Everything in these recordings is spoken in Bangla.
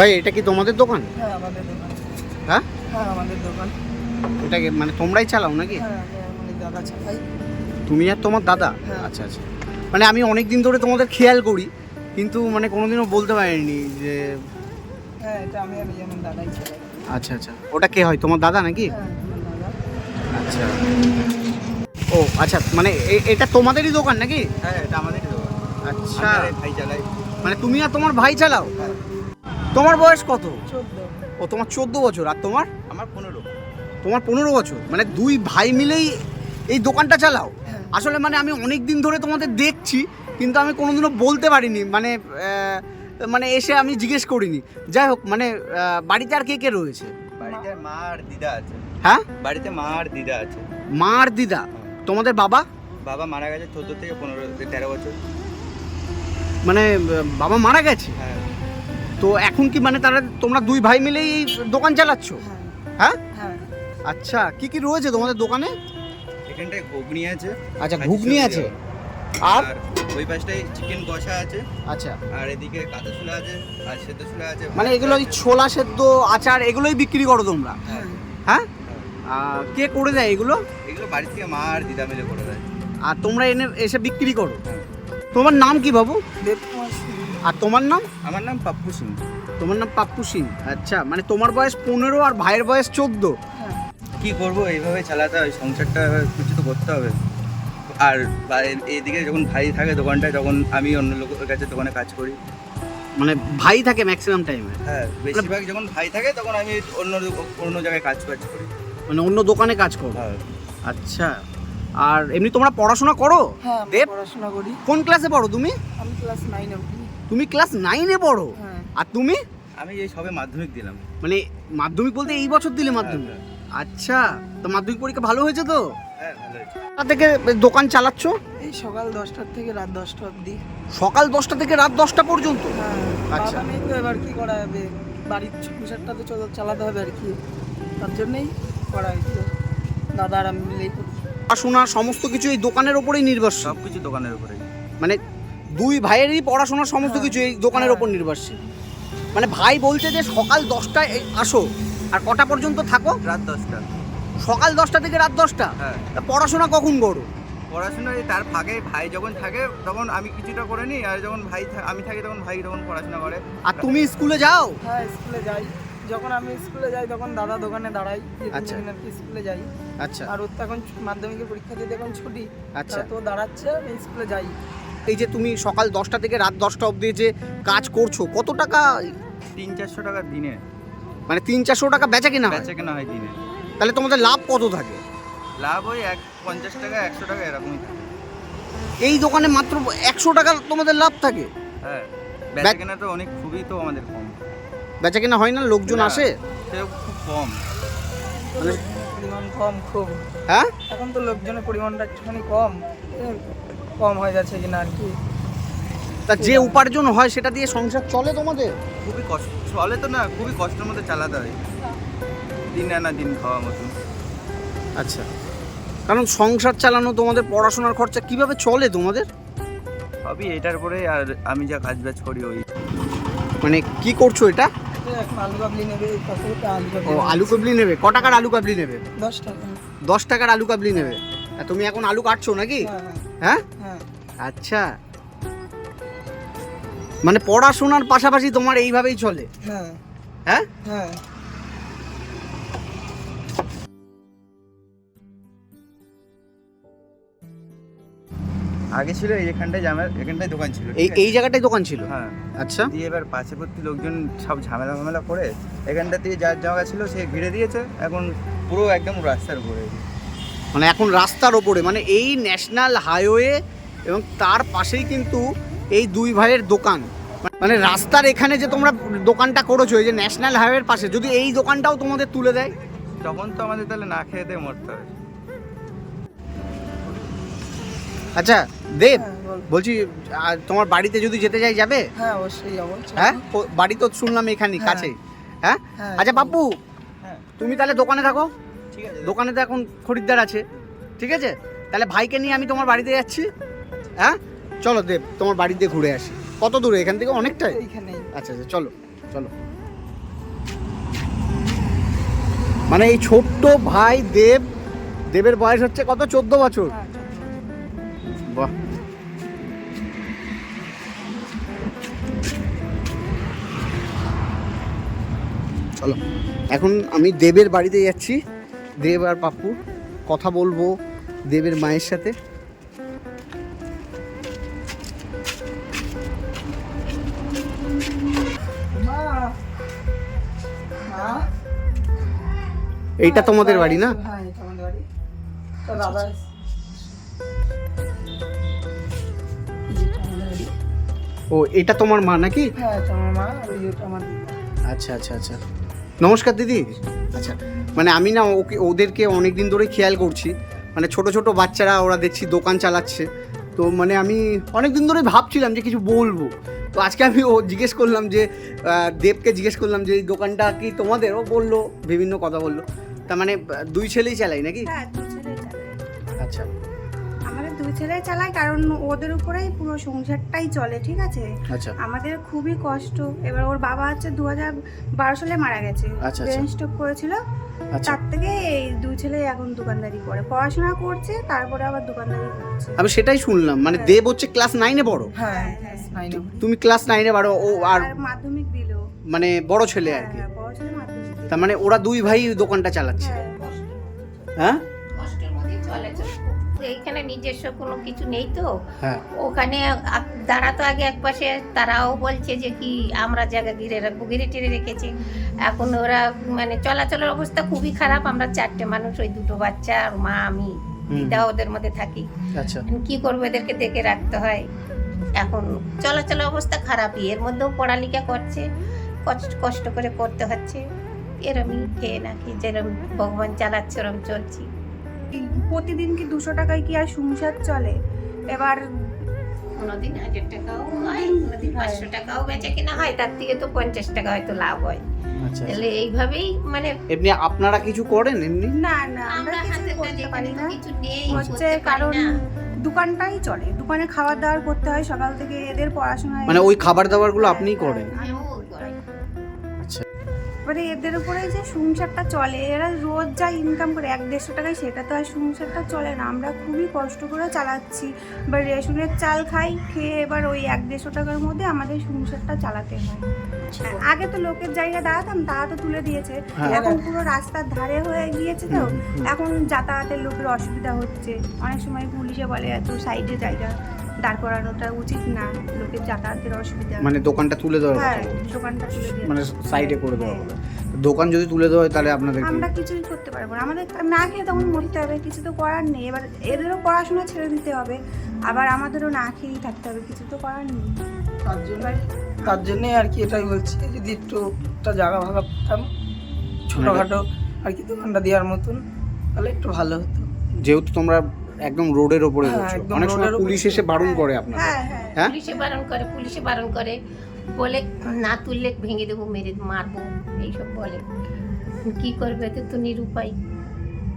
ভাই এটা কি তোমাদের দোকান? হ্যাঁ আমাদের দোকান। হ্যাঁ? হ্যাঁ আমাদের দোকান। এটা কি মানে তোমরাই চালাও নাকি? হ্যাঁ মানে দাদা ছাপাই তুমি আর তোমার দাদা? হ্যাঁ। আচ্ছা আচ্ছা। মানে আমি অনেক দিন ধরে তোমাদের খেয়াল করি কিন্তু মানে কোনোদিনও বলতে পারিনি যে হ্যাঁ এটা আমি যেমন দাদাই ছাপাই আচ্ছা আচ্ছা। ওটা কে হয় তোমার দাদা নাকি? হ্যাঁ আচ্ছা। ও আচ্ছা মানে এটা তোমাদেরই দোকান নাকি? হ্যাঁ এটা আমাদেরই দোকান। আচ্ছা। ভাই চালাই। মানে তুমি আর তোমার ভাই চালাও? হ্যাঁ। তোমার বয়স কত? ও তোমার চোদ্দ বছর আর তোমার? আমার পনেরো। তোমার পনেরো বছর মানে দুই ভাই মিলেই এই দোকানটা চালাও? হ্যাঁ। আসলে মানে আমি অনেক দিন ধরে তোমাদের দেখছি কিন্তু আমি কোনোদিনও বলতে পারিনি মানে মানে এসে আমি জিজ্ঞেস করিনি। যাই হোক মানে বাড়িতে আর কে কে রয়েছে? বাড়িতে মা আর দিদা আছে। হ্যাঁ? বাড়িতে মা আর দিদা আছে। মা আর দিদা? তোমাদের বাবা? বাবা মারা গেছে চোদ্দ থেকে পনেরো তেরো বছর। মানে বাবা মারা গেছে? হ্যাঁ। তো এখন কি মানে তারা তোমরা দুই ভাই মিলেই এই দোকান চালাচ্ছ? হ্যাঁ। হ্যাঁ? হ্যাঁ। আচ্ছা কি কি রয়েছে তোমাদের দোকানে? এখানটায় ঘুগনি আছে আচ্ছা ঘুগনি আছে। আর? ওই পাশটায় চিকেন কষা আছে। আচ্ছা। আর এদিকে কাঁচা ছোলা আছে আর সেদ্ধ ছোলা আছে। মানে এগুলো ওই ছোলা সেদ্ধ আচার এগুলোই বিক্রি করো তোমরা? হ্যাঁ। হ্যাঁ? কে করে দেয় এগুলো? এগুলো বাড়ি থেকে মা আর দিদা মিলে করে দেয়। আর তোমরা এনে এসে বিক্রি করো। তোমার নাম কি বাবু? দেবকুমার আর তোমার নাম? আমার নাম পাপ্পু সিং। তোমার নাম পাপ্পু সিং? আচ্ছা মানে তোমার বয়স পনেরো আর ভাইয়ের বয়স চোদ্দ। হ্যাঁ কি করব এইভাবে চালাতে হয় সংসারটা কিছু তো করতে হবে। আর এইদিকে যখন ভাই থাকে দোকানটায় তখন আমি অন্য লোকের কাছে দোকানে কাজ করি। মানে ভাই থাকে ম্যাক্সিমাম টাইমে হ্যাঁ বেশিরভাগ যখন ভাই থাকে তখন আমি অন্য অন্য জায়গায় কাজ কাজ করি। মানে অন্য দোকানে কাজ করো? হ্যাঁ। আচ্ছা আর এমনি তোমরা পড়াশোনা করো? হ্যাঁ পড়াশোনা করি। কোন ক্লাসে পড়ো তুমি? আমি ক্লাস নাইনে উঠি। তুমি ক্লাস নাইনে পড়ো। হ্যাঁ। আর তুমি? আমি এই সবে মাধ্যমিক দিলাম। মানে মাধ্যমিক বলতে এই বছর দিলে মাধ্যমিক? হ্যাঁ, আচ্ছা তো মাধ্যমিক পরীক্ষা ভালো হয়েছে তো? হ্যাঁ কোথা থেকে দোকান চালাচ্ছ? এই সকাল দশটার থেকে রাত দশটা অবধি। সকাল দশটা থেকে রাত দশটা পর্যন্ত? হ্যাঁ আচ্ছা। নেই তো এবার কি করা যাবে? বাড়ির সংসারটা তো চল- চালাতে হবে আর কি। তার জন্যই করা হয়েছে। দাদা আর আমি মিলেই পড়াশোনা সমস্ত কিছু এই দোকানের ওপরেই নির্ভরশীল? সব কিছু দোকানের উপরে মানে দুই ভাইয়েরই পড়াশোনার সমস্ত হ্যাঁ। কিছু এই দোকানের হ্যাঁ। ওপর নির্ভরশীল। মানে ভাই বলছে যে সকাল দশটায় এই আসো আর কটা পর্যন্ত থাকো? রাত দশটা। সকাল দশটা থেকে রাত দশটা? হ্যাঁ। তা পড়াশোনা কখন করো? পড়াশোনা এই তার ফাঁকে ভাই যখন থাকে তখন আমি কিছুটা করে নিই আর যখন ভাই আমি থাকি তখন ভাই তখন পড়াশোনা করে। আর তুমি স্কুলে যাও? হ্যাঁ স্কুলে যাই। যখন আমি স্কুলে যাই তখন দাদা দোকানে দাঁড়াই আচ্ছা। স্কুলে যাই। আচ্ছা। আর ওর তো এখন মাধ্যমিকের পরীক্ষা দিতে এখন ছুটি আচ্ছা। তো দাঁড়াচ্ছে আমি স্কুলে যাই। এই যে তুমি সকাল দশটা থেকে রাত দশটা অবধি যে কাজ করছ কত টাকা? তিন চারশো টাকা দিনে। মানে তিন চারশো টাকা বেচা কিনা বেচা কেনা হয় দিনে। তাহলে তোমাদের লাভ কত থাকে? লাভ ওই এক পঞ্চাশ টাকা একশো টাকা এরকমই থাকে। এই দোকানে মাত্র একশো টাকা তোমাদের লাভ থাকে? হ্যাঁ বেচা কেনা তো অনেক খুবই তো আমাদের কম। বেচা কিনা হয় না? লোকজন আসে? সেও খুব কম। মানে পরিমাণ কম। খুব হ্যাঁ? এখন তো লোকজনের পরিমাণটা একটুখানি কম। কম হয়ে যাচ্ছে কিনা আর কি। তা যে উপার্জন হয় সেটা দিয়ে সংসার চলে তোমাদের? খুবই কষ্ট চলে তো না খুবই কষ্টের মধ্যে চালাতে হয়। দিন আনা দিন খাওয়া মতন। আচ্ছা। কারণ সংসার চালানো তোমাদের পড়াশোনার খরচা কীভাবে চলে তোমাদের? সবই এটার পরে আর আমি যা কাজ বাজ করি ওই। মানে কি করছ এটা? এই এখন আলু কাবলি নেবে এই আলু ও কাবলি আলু কাবলি নেবে। ক টাকার আলু কাবলি নেবে? দশ টাকা। দশ টাকার আলু কাবলি নেবে। তুমি এখন আলু কাটছো নাকি? হ্যাঁ? হ্যাঁ। আচ্ছা। মানে পড়াশোনার পাশাপাশি তোমার এইভাবেই চলে? হ্যাঁ। হ্যাঁ? হ্যাঁ। আগে ছিল এখানটায় জামার এখানটায় দোকান ছিল এই এই জায়গাটাই দোকান ছিল? হ্যাঁ। আচ্ছা। দিয়ে এবার পাশেপত্তি লোকজন সব ঝামেলা ফামেলা করে এখানটা দিয়ে যার জায়গা ছিল সে ঘিরে দিয়েছে এখন পুরো একদম রাস্তার উপরে। মানে এখন রাস্তার ওপরে মানে এই ন্যাশনাল হাইওয়ে এবং তার পাশেই কিন্তু এই দুই ভাইয়ের দোকান। মানে রাস্তার এখানে যে তোমরা দোকানটা করেছ এই যে ন্যাশনাল হাইওয়ের পাশে যদি এই দোকানটাও তোমাদের তুলে দেয়? তখন তো আমাদের তাহলে না খেয়ে দিয়ে মরতে হয় আচ্ছা দেব হ্যাঁ, বলছি তোমার বাড়িতে যদি যেতে চাই যাবে? হ্যাঁ অবশ্যই যাব হ্যাঁ? বাড়ি তো শুনলাম এখানে কাছে হ্যাঁ। হ্যাঁ? আচ্ছা বাপু হ্যাঁ। তুমি তাহলে দোকানে থাকো। দোকানে তো এখন খরিদ্দার আছে ঠিক আছে? তাহলে ভাইকে নিয়ে আমি তোমার বাড়িতে যাচ্ছি। হ্যাঁ? চলো দেব তোমার বাড়িতে ঘুরে আসি। কত দূরে এখান থেকে অনেকটাই? আচ্ছা আচ্ছা চলো চলো। মানে এই ছোট্ট ভাই দেব দেবের বয়স হচ্ছে কত? চোদ্দ বছর। বাহ। চলো এখন আমি দেবের বাড়িতে যাচ্ছি। দেব আর পাপ্পু কথা বলব দেবের মায়ের সাথে। এইটা তোমাদের বাড়ি না? হ্যাঁ। ও এটা তোমার মা নাকি? হ্যাঁ। আচ্ছা আচ্ছা আচ্ছা। নমস্কার দিদি। আচ্ছা। মানে আমি না ওকে ওদেরকে অনেক দিন ধরে খেয়াল করছি। মানে ছোট ছোট বাচ্চারা ওরা দেখছি দোকান চালাচ্ছে। তো মানে আমি অনেক দিন ধরে ভাবছিলাম যে কিছু বলব। তো আজকে আমি ও জিজ্ঞেস করলাম যে দেবকে জিজ্ঞেস করলাম যে এই দোকানটা কি তোমাদের? ও বলল বিভিন্ন কথা বলল। তার মানে দুই ছেলেই চালাই নাকি? হ্যাঁ আচ্ছা। আমাদের দুই ছেলে চালায় কারণ ওদের উপরেই পুরো সংসারটাই চলে ঠিক আছে? আচ্ছা। আমাদের খুবই কষ্ট। এবার ওর বাবা হচ্ছে দু হাজার বারো সালে মারা গেছে। আচ্ছা, ব্রেন আচ্ছা। স্ট্রোক করেছিল। আচ্ছা। তার থেকে এই দুই ছেলে এখন দোকানদারি করে। পড়াশোনা করছে তারপরে আবার দোকানদারি করছে। আমি সেটাই শুনলাম মানে হ্যাঁ। দেব হচ্ছে ক্লাস নাইনে বড়? হ্যাঁ হ্যাঁ, তুমি ক্লাস নাইনে বারো ও আর মাধ্যমিক দিল। মানে বড় ছেলে আর কি। হ্যাঁ বড় ছেলে মাধ্যমিক তার মানে ওরা দুই ভাই দোকানটা চালাচ্ছে। হ্যাঁ এইখানে নিজস্ব কোনো কিছু নেই তো। হ্যাঁ। ওখানে তারা তো আগে এক পাশে তারাও বলছে যে কি আমরা জায়গা ঘিরে রাখব ঘিরে টিরে রেখেছি। এখন ওরা মানে চলাচলের অবস্থা খুবই খারাপ আমরা চারটে মানুষ ওই দুটো বাচ্চা আর মা আমি দিদা ওদের মধ্যে থাকি। আচ্ছা। এখন কি করব এদেরকে দেখে রাখতে হয়? এখন চলাচলের অবস্থা খারাপই এর মধ্যেও পড়ালেখা করছে কষ্ট কষ্ট করে করতে হচ্ছে। এরমই খেয়ে নাকি যেরম ভগবান চালাচ্ছে ওরম চলছি। প্রতিদিন কি দুশো টাকায় কি আর সংসার চলে? এবার কোনোদিন হাজার টাকাও হয় কোনোদিন পাঁচশো টাকাও বেচে কিনা হয় তার থেকে তো পঞ্চাশ টাকা হয়তো লাভ হয়। আচ্ছা তাহলে এইভাবেই মানে এমনি আপনারা কিছু করেন এমনি? না না আমরা কিছু হাতে করতে পারি না। কিছু নেই হচ্ছে কারণ দোকানটাই চলে দোকানে খাবার দাবার করতে হয় সকাল থেকে এদের পড়াশোনা মানে ওই খাবার দাবারগুলো আপনিই করেন। আচ্ছা এবারে এদের উপরে যে সংসারটা চলে এরা রোজ যা ইনকাম করে এক দেড়শো টাকায় সেটা তো আর সংসারটা চলে না। আমরা খুবই কষ্ট করে চালাচ্ছি। এবার রেশনের চাল খাই খেয়ে এবার ওই এক দেড়শো টাকার মধ্যে আমাদের সংসারটা চালাতে হয়। আগে তো লোকের জায়গা দাঁড়াতাম তারা তো তুলে দিয়েছে। হ্যাঁ। এখন পুরো রাস্তার ধারে হয়ে গিয়েছে তো। এখন যাতায়াতের লোকের অসুবিধা হচ্ছে। অনেক সময় পুলিশে বলে এত সাইডে জায়গা। দাঁড় করানোটা উচিত না লোকের যাতায়াতের অসুবিধা। মানে দোকানটা তুলে দেওয়ার হ্যাঁ দোকানটা তুলে মানে সাইডে করে দেওয়া হ্যাঁ। দোকান যদি তুলে দেওয়া হয় তাহলে আপনাদের আমরা কিছুই করতে পারব না। আমাদের না খেয়ে তখন মরতে হবে কিছু তো করার নেই। এবার এদেরও পড়াশোনা ছেড়ে দিতে হবে। আবার আমাদেরও না খেয়েই থাকতে হবে কিছু তো করার নেই। তার জন্য তার জন্যই আর কি এটাই বলছি যদি একটু একটা জায়গা ভাগা পেতাম ছোটোখাটো আর কি দোকানটা দেওয়ার মতন তাহলে একটু ভালো হতো। যেহেতু তোমরা একদম। রোডের ওপরে হ্যাঁ, একদম অনেক সময় রোডের ওপরে। পুলিশ এসে বারণ করে আপনাদের। হ্যাঁ হ্যাঁ। হ্যাঁ? পুলিশে বারণ করে পুলিশে বারণ করে। বলে না তুললে ভেঙে দেবো মেরে মারবো। এইসব বলে। কি করবে এতে তো নিরুপায়?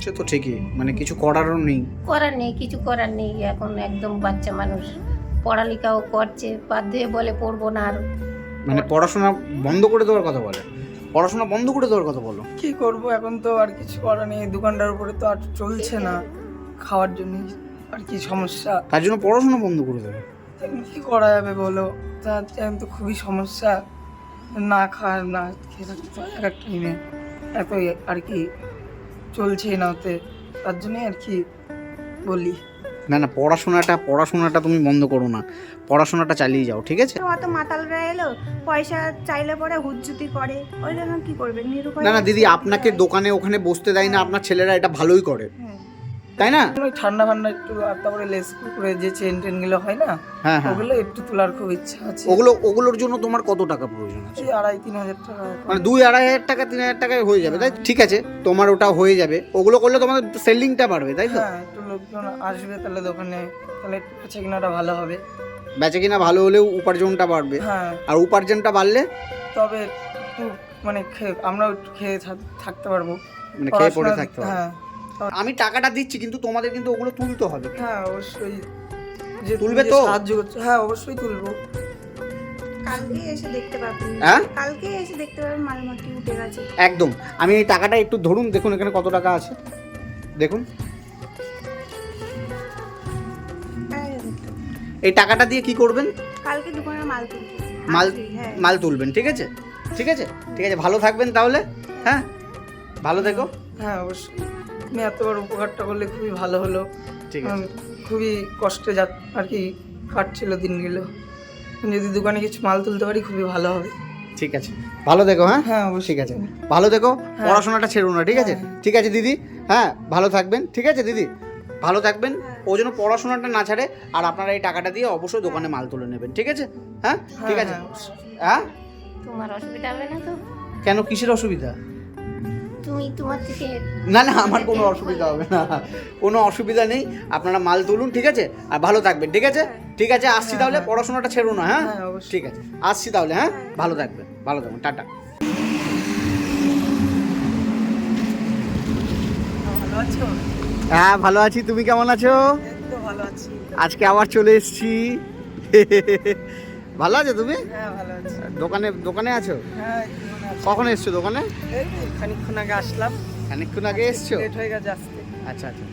সে তো ঠিকই। মানে কিছু করারও নেই। করার নেই কিছু করার নেই। এখন একদম বাচ্চা মানুষ। পড়ালেখাও করছে বাধ্য হয়ে বলে পড়ব না আর। মানে পড়াশোনা বন্ধ করে দেওয়ার কথা বলে। পড়াশোনা বন্ধ করে দেওয়ার কথা বলো। কি করব? এখন তো আর কিছু করার নেই। দোকানটার উপরে তো আর চলছে না। খাওয়ার জন্য আর কি সমস্যা। তার জন্য পড়াশোনা বন্ধ করে দেবে। এখন কি করা যাবে বলো? তার এখন তো খুবই সমস্যা। না খাওয়ার না খেয়ে থাকতে হয় এক এক টাইমে এত আর কি চলছেই না ওতে। তার জন্যই আর কি বলি। না না পড়াশোনাটা পড়াশোনাটা তুমি বন্ধ করো না। পড়াশোনাটা চালিয়ে যাও ঠিক আছে? অত মাতালরা এলো পয়সা চাইলে পরে হুজ্জুতি করে। ওই জন্য কি করবে? নিরুপায় না না দিদি আপনাকে দোকানে ওখানে বসতে দেয় না আপনার ছেলেরা এটা ভালোই করে। হ্যাঁ। তাই না? ওই ঠান্ডা ফান্ডা একটু আর তারপরে লেস করে যে চেন টেনগুলো হয় না হ্যাঁ হ্যাঁ। ওগুলো একটু তোলার খুব ইচ্ছা আছে। ওগুলো ওগুলোর জন্য তোমার কত টাকা প্রয়োজন আছে? এই আড়াই তিন হাজার টাকা। মানে দুই আড়াই হাজার টাকা তিন হাজার টাকায় হয়ে যাবে তাই ঠিক আছে তোমার ওটা হয়ে যাবে। ওগুলো করলে তোমাদের সেলিংটা বাড়বে তাই তো? হ্যাঁ একটু লোকজন আসবে তাহলে দোকানে তাহলে বেচা কেনাটা ভালো হবে। বেচে কিনা ভালো হলেও উপার্জনটা বাড়বে। হ্যাঁ। আর উপার্জনটা বাড়লে? তবে একটু মানে আমরাও একটু খেয়ে থাক- থাকতে পারব। মানে খেয়ে পড়ে থাকতে হবে হ্যাঁ। আমি টাকাটা দিচ্ছি কিন্তু তোমাদের কিন্তু ওগুলো তুলতে হবে। হ্যাঁ অবশ্যই। যে তুলবে তো? সাহায্য করছ হ্যাঁ অবশ্যই তুলবো। কালকে এসে দেখতে পাবেন হ্যাঁ? কালকে এসে দেখতে পাবেন মালমাটি উঠে গেছে। একদম। আমি এই টাকাটা একটু ধরুন দেখুন এখানে কত টাকা আছে। দেখুন। এই টাকাটা দিয়ে কি করবেন? কালকে দোকানে মাল তুলবো। মাল হ্যাঁ। মাল তুলবেন ঠিক আছে? ঠিক আছে? ঠিক আছে ভালো থাকবেন তাহলে হ্যাঁ? ভালো থেকো। হ্যাঁ অবশ্যই। তুমি এত বড় উপকারটা করলে খুবই ভালো হলো। ঠিক আছে। খুবই কষ্টে যা আর কি কাটছিল দিনগুলো যদি দোকানে কিছু মাল তুলতে পারি খুবই ভালো হবে। ঠিক আছে। ভালো দেখো হ্যাঁ? হ্যাঁ অবশ্যই। ঠিক আছে। ভালো দেখো পড়াশোনাটা ছেড়ো না ঠিক আছে? ঠিক আছে দিদি? হ্যাঁ ভালো থাকবেন ঠিক আছে দিদি? ভালো থাকবেন। ও যেন পড়াশোনাটা না ছাড়ে আর আপনারা এই টাকাটা দিয়ে অবশ্যই দোকানে মাল তুলে নেবেন ঠিক আছে? হ্যাঁ? ঠিক আছে। হ্যাঁ। হ্যাঁ? তোমার অসুবিধা হবে না তো? কেন? কিসের অসুবিধা? তুমি তোমার থেকে না না আমার কোনো অসুবিধা হবে না। কোনো অসুবিধা নেই। আপনারা মাল তুলুন ঠিক আছে? আর ভালো থাকবেন ঠিক আছে? ঠিক আছে আসছি তাহলে? পড়াশোনাটা ছেড়ো না হ্যাঁ? হ্যাঁ, ঠিক আছে। আসছি তাহলে হ্যাঁ? ভালো থাকবেন ভালো থাকবেন। টাটা। হ্যাঁ ভালো আছি। তুমি কেমন আছো? ভালো আছি। আজকে আবার চলে এসেছি। ভালো আছো তুমি? হ্যাঁ ভালো আছি। দোকানে দোকানে আছো? হ্যাঁ। কখন এসছো দোকানে? এই খানিকক্ষণ আগে আসলাম। খানিকক্ষণ আগে এসছো? লেট হয়ে গেছে আসতে আচ্ছা আচ্ছা।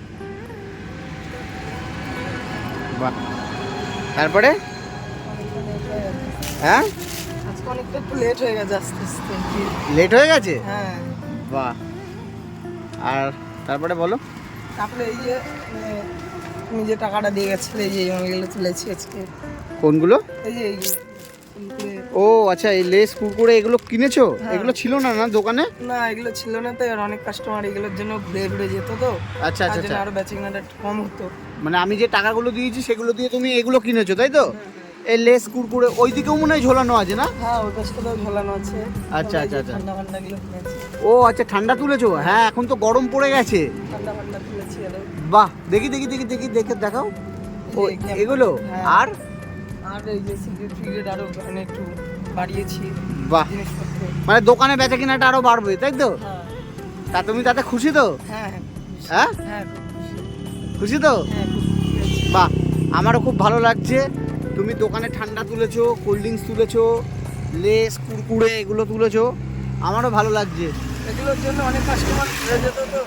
বাহ। তারপরে? হয়ে? আজকে অনেকটা একটু লেট হয়ে গেছে আস্তে আস্তে। লেট হয়ে গেছে? হ্যাঁ। বাহ। আর তারপরে বলো। তারপরে এই যে তুমি যে টাকাটা দিয়ে গেছিলে এই যে মালগুলো তুলেছি আজকে। কোনগুলো? এই যে এইগুলো কুরকুরে। ও আচ্ছা এই লেস কুরকুরে এগুলো কিনেছো? হ্যাঁ। এগুলো ছিল না না দোকানে? না এগুলো ছিল না তো আর অনেক কাস্টমার এগুলোর জন্য ঘুরে ঘুরে যেত তো। আচ্ছা আচ্ছা আচ্ছা। আরও বেচিংটা কম হতো। মানে আমি যে টাকাগুলো দিয়েছি সেগুলো দিয়ে তুমি এগুলো কিনেছো তাই তো? এই লেস কুরকুরে ওই দিকেও মনে হয় ঝোলানো আছে না? হ্যাঁ ওই পাশটাতেও ঝোলানো আছে। আচ্ছা, আচ্ছা, আচ্ছা। ঠান্ডা ও আচ্ছা ঠান্ডা তুলেছো? হ্যাঁ এখন তো গরম পড়ে গেছে। ঠান্ডা ফান্ডা তুলেছি বাহ দেখি দেখি দেখি দেখি দেখে দেখাও। ও এগুলো? হ্যাঁ। আর? আর এই যে সিগারেট ফিগারেট আরও মানে একটু বাড়িয়েছি বাহ। মানে দোকানে বেচা কিনাটা আরও বাড়বে তাই তো? হ্যাঁ। তা তুমি তাতে খুশি তো? হ্যাঁ হ্যাঁ হ্যাঁ? খুশি। তো। বাহ আমারও খুব ভালো লাগছে। তুমি দোকানে ঠান্ডা তুলেছো কোল্ড ড্রিঙ্কস তুলেছো লেস কুরকুরে এগুলো তুলেছো আমারও ভালো লাগছে। এগুলোর জন্য অনেক কাস্টমার যেত তো।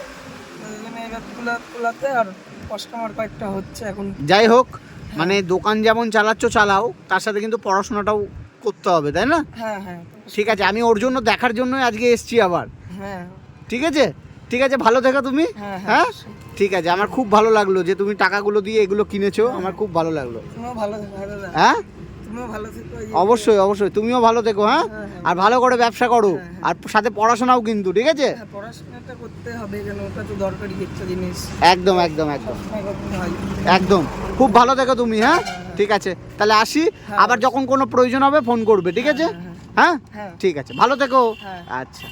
তোলাতে আর কাস্টমার কয়েকটা হচ্ছে এখন। যাই হোক মানে দোকান যেমন চালাচ্ছ চালাও তার সাথে কিন্তু পড়াশোনাটাও করতে হবে তাই না? হ্যাঁ হ্যাঁ। ঠিক আছে আমি ওর জন্য দেখার জন্যই আজকে এসছি আবার। হ্যাঁ। ঠিক আছে? ঠিক আছে ভালো থেকো তুমি। হ্যাঁ, হ্যাঁ, হ্যাঁ। ঠিক আছে আমার খুব ভালো লাগল যে তুমি টাকাগুলো দিয়ে এগুলো কিনেছো আমার খুব ভালো লাগল। হ্যাঁ অবশ্যই অবশ্যই তুমিও ভালো থেকো হ্যাঁ। আর ভালো করে ব্যবসা করো আর সাথে পড়াশোনাও কিন্তু ঠিক আছে? পড়াশোনাটা করতে হবে কেন? ওটা তো দরকারি একটা জিনিস। একদম একদম একদম। একদম। খুব ভালো থেকো তুমি হ্যাঁ। ঠিক আছে তাহলে আসি আবার যখন কোনো প্রয়োজন হবে ফোন করবে ঠিক আছে? হ্যাঁ? হ্যাঁ। ঠিক আছে ভালো থেকো। হ্যাঁ। আচ্ছা।